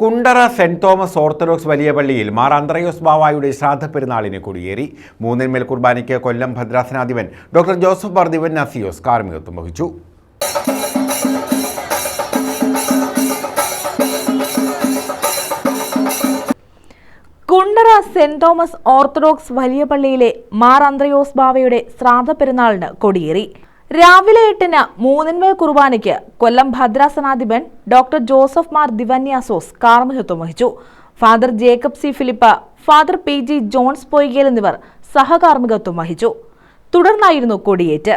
Kundara saint Thomas orthodox വലിയ പള്ളിയിൽ മാർ അന്ത്രയോസ് ബാവായുടെ ശ്രാദ്ധ പെരുന്നാളിന് കൊടിയേറി. മൂന്നിന്മേൽ കുർബാനയ്ക്ക് കൊല്ലം ഭദ്രാസനാധിപൻ ഡോക്ടർ ജോസഫ് ബർദിവൻ നസിയോസ് കാർമികത്വം വഹിച്ചു. കുണ്ടറ സെന്റ് തോമസ് ഓർത്തഡോക്സ് വലിയ പള്ളിയിലെ മാർ അന്ത്രയോസ് ബാവയുടെ ശ്രാദ്ധ പെരുന്നാളിന് കൊടിയേറി. രാവിലെ എട്ടിന് മൂന്നിന്മേൽ കുർബാനയ്ക്ക് കൊല്ലം ഭദ്രാസനാധിപൻ ഡോക്ടർ ജോസഫ് മാർ ദിവന്യാസോസ് കാർമ്മികത്വം വഹിച്ചു. Father Jacob C Philip father P G Johns Poikail എന്നിവർ സഹകാർമ്മികത്വം വഹിച്ചു. തുടർന്നായിരുന്നു കൊടിയേറ്റ്.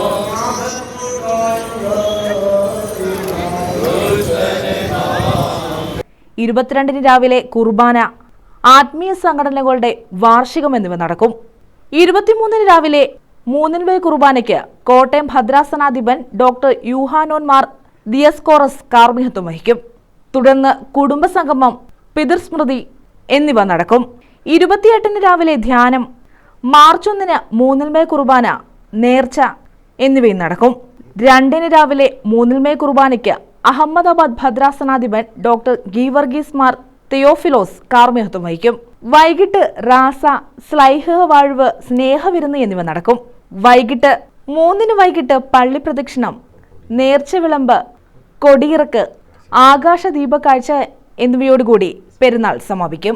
ഇരുപത്തിരണ്ടിന് രാവിലെ കുർബാന ആത്മീയ സംഘടനകളുടെ വാർഷികം എന്നിവ നടക്കും. ഇരുപത്തിമൂന്നിന് രാവിലെ മൂന്നിൻവേ കുർബാനയ്ക്ക് കോട്ടയം ഭദ്രാസനാധിപൻ ഡോക്ടർ യൂഹാനോൻ മാർ ദിയസ്കോറസ് കാർമിഹത്വം വഹിക്കും. തുടർന്ന് കുടുംബസംഗമം പിതൃസ്മൃതി എന്നിവ നടക്കും. ഇരുപത്തിയെട്ടിന് രാവിലെ ധ്യാനം മാർച്ച് ഒന്നിന് മൂന്നിൽമേ കുർബാന നേർച്ച എന്നിവയും നടക്കും. രണ്ടിന് രാവിലെ മൂന്നിൽമേ കുർബാനയ്ക്ക് അഹമ്മദാബാദ് ഭദ്രാസനാധിപൻ ഡോക്ടർ ഗീവർഗീസ് മാർ തെയോഫിലോസ് കാർമ്മികത്വം വഹിക്കും. വൈകിട്ട് റാസ സ്ലൈഹ വാഴ്വ് സ്നേഹവിരുന്ന് എന്നിവ നടക്കും. വൈകിട്ട് മൂന്നിന് വൈകിട്ട് പള്ളി പ്രദക്ഷിണം നേർച്ച വിളമ്പ് കൊടിയിറക്ക് ആകാശ ദീപക്കാഴ്ച എന്നിവയോടുകൂടി പെരുന്നാൾ സമാപിക്കും.